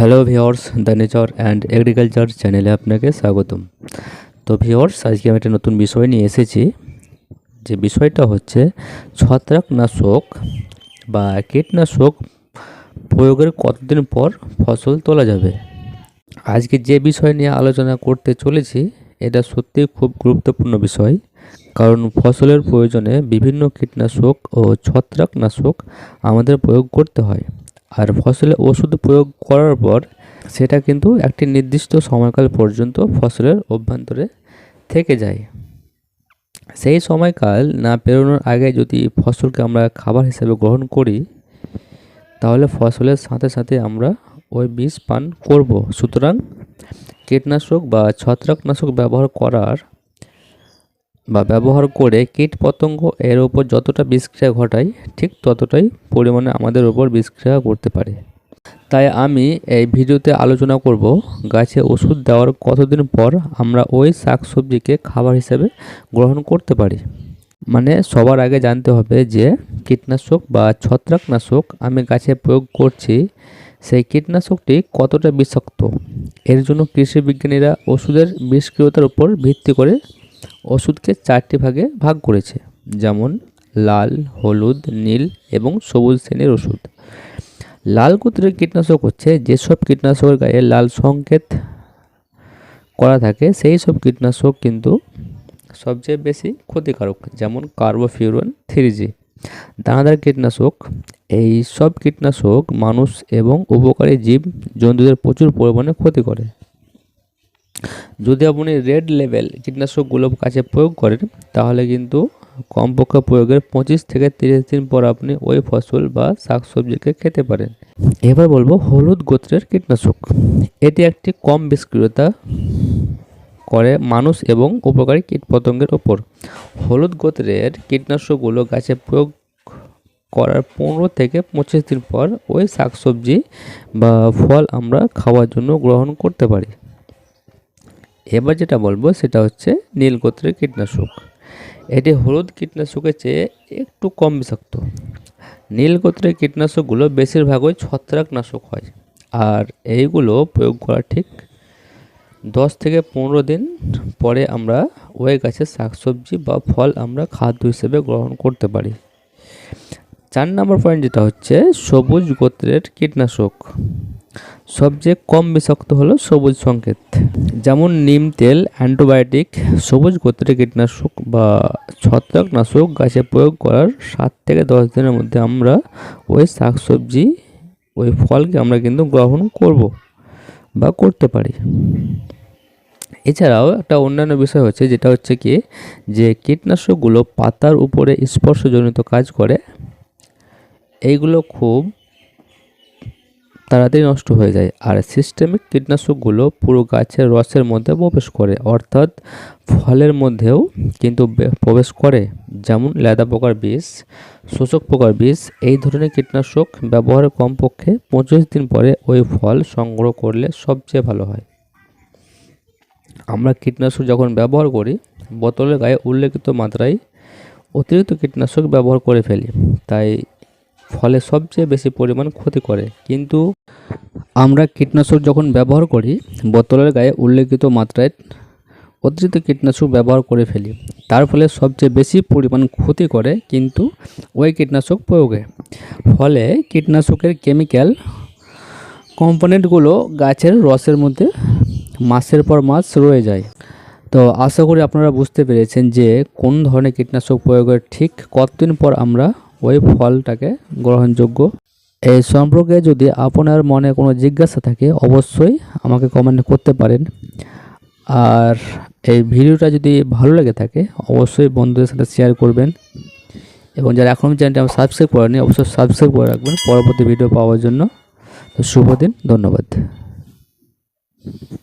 Hello viewers the nature and agriculture চ্যানেলে আপনাকে স্বাগতম। তো ভিওর্স আজকে আমি একটা নতুন বিষয় নিয়ে এসেছি। যে বিষয়টা হচ্ছে ছত্রাকনাশক বা কীটনাশক প্রয়োগের কতদিন পর ফসল তোলা যাবে। আজকে যে বিষয় নিয়ে আলোচনা করতে চলেছি, এটা সত্যিই খুব গুরুত্বপূর্ণ বিষয়। কারণ ফসলের প্রয়োজনে বিভিন্ন কীটনাশক ও ছত্রাকনাশক আমাদের প্রয়োগ করতে হয়। আর ফসলে ওষুধ প্রয়োগ করার পর সেটা কিন্তু একটি নির্দিষ্ট সময়কাল পর্যন্ত ফসলের অভ্যন্তরে থেকে যায়। সেই সময়কাল না পেরোনোর আগে যদি ফসলকে আমরা খাবার হিসেবে গ্রহণ করি, তাহলে ফসলের সাথে সাথে আমরা ওই বিষ পান করব। সুতরাং কীটনাশক বা ছত্রাকনাশক ব্যবহার করার বা ব্যবহার করে কীট পতঙ্গ এর ওপর যতটা বিষক্রিয়া ঘটায়, ঠিক ততটাই পরিমাণে আমাদের ওপর বিষক্রিয়া করতে পারে। তাই আমি এই ভিডিওতে আলোচনা করব গাছে ওষুধ দেওয়ার কতদিন পর আমরা ওই শাকসবজিকে খাবার হিসেবে গ্রহণ করতে পারি। মানে সবার আগে জানতে হবে যে কীটনাশক বা ছত্রাকনাশক আমি গাছে প্রয়োগ করছি, সেই কীটনাশকটি কতটা বিষাক্ত? এর জন্য কৃষি বিজ্ঞানীরা ওষুধের বিষক্রিয়তার উপর ভিত্তি করে ওষুধকে চারটি ভাগে ভাগ করেছে, যেমন লাল, হলুদ, নীল এবং সবুজ শ্রেণির ওষুধ। লাল গোত্রের কীটনাশক হচ্ছে যেসব কীটনাশকের গায়ে লাল সংকেত করা থাকে, সেই সব কীটনাশক কিন্তু সবচেয়ে বেশি ক্ষতিকারক, যেমন কার্বোফিউরন থ্রি জি। দানাদার কীটনাশক, এই সব কীটনাশক মানুষ এবং উপকারী জীব জন্তুদের প্রচুর পরিমাণে ক্ষতি করে। যদি আপনি রেড লেভেল কীটনাশকগুলো কাছে প্রয়োগ করেন, তাহলে কিন্তু কমপক্ষে প্রয়োগের পঁচিশ থেকে তিরিশ দিন পর আপনি ওই ফসল বা শাকসবজিকে খেতে পারেন। এবার বলব হলুদ গোত্রের কীটনাশক। এটি একটি কম বিষ্ক্রিয়তা করে মানুষ এবং উপকারী কীটপতঙ্গের ওপর। হলুদ গোত্রের কীটনাশকগুলো গাছে প্রয়োগ করার পনেরো থেকে পঁচিশ দিন পর ওই শাকসবজি বা ফল আমরা খাওয়ার জন্য গ্রহণ করতে পারি। এবার যেটা বলব সেটা হচ্ছে নীল গোত্রের কীটনাশক। এটি হলুদ কীটনাশকের চেয়ে একটু কম বিষাক্ত। নীল গোত্রের কীটনাশকগুলো বেশিরভাগই ছত্রাকনাশক হয় আর এইগুলো প্রয়োগ করা ঠিক দশ থেকে পনেরো দিন পরে আমরা ওই গাছের শাকসবজি বা ফল আমরা খাদ্য হিসেবে গ্রহণ করতে পারি। চার নম্বর পয়েন্ট যেটা হচ্ছে সবুজ গোত্রের কীটনাশক। সবচেয়ে কম বিষাক্ত হলো সবুজ সংকেত, যেমন নিম তেল, অ্যান্টিবায়োটিক, সবুজ গোত্রের কীটনাশক বা ছত্রাকনাশক গাছে প্রয়োগ করার সাত থেকে দশ দিনের মধ্যে আমরা ওই শাকসবজি, ওই ফলকে আমরা কিন্তু গ্রহণ করব বা করতে পারি। এছাড়াও একটা অন্যান্য বিষয় হচ্ছে যেটা হচ্ছে কি, যে কীটনাশকগুলো পাতার উপরে স্পর্শজনিত কাজ করে। এইগুলো খুব তাড়াতাড়ি নষ্ট হয়ে যায় আর সিস্টেমিক কীটনাশকগুলো পুরো গাছের রসের মধ্যে প্রবেশ করে। অর্থাৎ ফলের মধ্যেও কিন্তু প্রবেশ করে। যেমন লেদা পোকার বিষ, শোষক পোকার বিষ, এই ধরনের কীটনাশক ব্যবহারের কমপক্ষে পঁচিশ দিন পরে ওই ফল সংগ্রহ করলে সবচেয়ে ভালো হয়। আমরা কীটনাশক যখন ব্যবহার করি, বোতলের গায়ে উল্লেখিত মাত্রায় অতিরিক্ত কীটনাশক ব্যবহার করে ফেলি। তাই ফলে সবচেয়ে বেশি পরিমাণ ক্ষতি করে। কিন্তু আমরা কীটনাশক যখন ব্যবহার করি, বোতলের গায়ে উল্লেখিত মাত্রায় অতিরিক্ত কীটনাশক ব্যবহার করে ফেলি। তার ফলে সবচেয়ে বেশি পরিমাণ ক্ষতি করে, কিন্তু ওই কীটনাশক প্রয়োগে। ফলে কীটনাশকের কেমিক্যাল কম্পোনেন্টগুলো গাছের রসের মধ্যে মাসের পর মাস রয়ে যায়। তো আশা করি আপনারা বুঝতে পেরেছেন যে কোন ধরনের কীটনাশক প্রয়োগের ঠিক কতদিন পর আমরা ওই ফলটাকে গ্রহণযোগ্য এই সম্পর্কে যদি আপনার মনে কোনো জিজ্ঞাসা থাকে, অবশ্যই আমাকে কমেন্ট করতে পারেন। আর এই ভিডিওটা যদি ভালো লেগে থাকে, অবশ্যই বন্ধুদের সাথে শেয়ার করবেন। এবং যারা এখনও চ্যানেলটি আমার সাবস্ক্রাইব করেনি অবশ্যই সাবস্ক্রাইব করে রাখবেন পরবর্তী ভিডিও পাওয়ার জন্য। তো শুভ দিন, ধন্যবাদ।